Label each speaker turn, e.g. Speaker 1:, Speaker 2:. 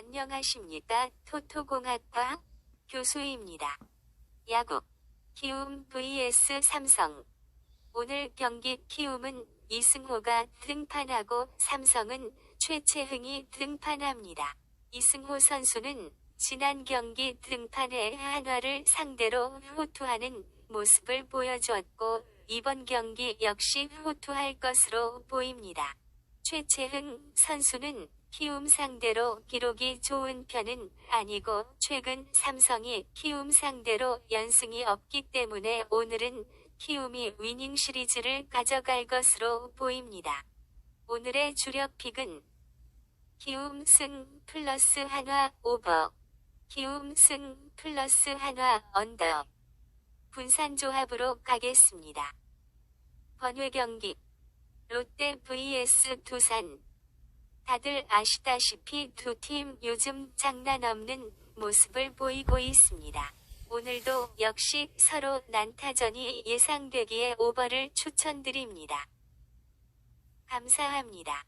Speaker 1: 안녕하십니까. 토토공학과 교수입니다. 야구 키움 vs 삼성 오늘 경기 키움은 이승호가 등판하고 삼성은 최채흥이 등판합니다. 이승호 선수는 지난 경기 등판에 한화를 상대로 호투하는 모습을 보여주었고 이번 경기 역시 호투할 것으로 보입니다. 최채흥 선수는 키움 상대로 기록이 좋은 편은 아니고 최근 삼성이 키움 상대로 연승이 없기 때문에 오늘은 키움이 위닝 시리즈를 가져갈 것으로 보입니다. 오늘의 주력 픽은 키움 승 플러스 한화 오버 키움 승 플러스 한화 언더 분산 조합으로 가겠습니다. 번외 경기 롯데 vs 두산 다들 아시다시피 두 팀 요즘 장난 없는 모습을 보이고 있습니다. 오늘도 역시 서로 난타전이 예상되기에 오버를 추천드립니다. 감사합니다.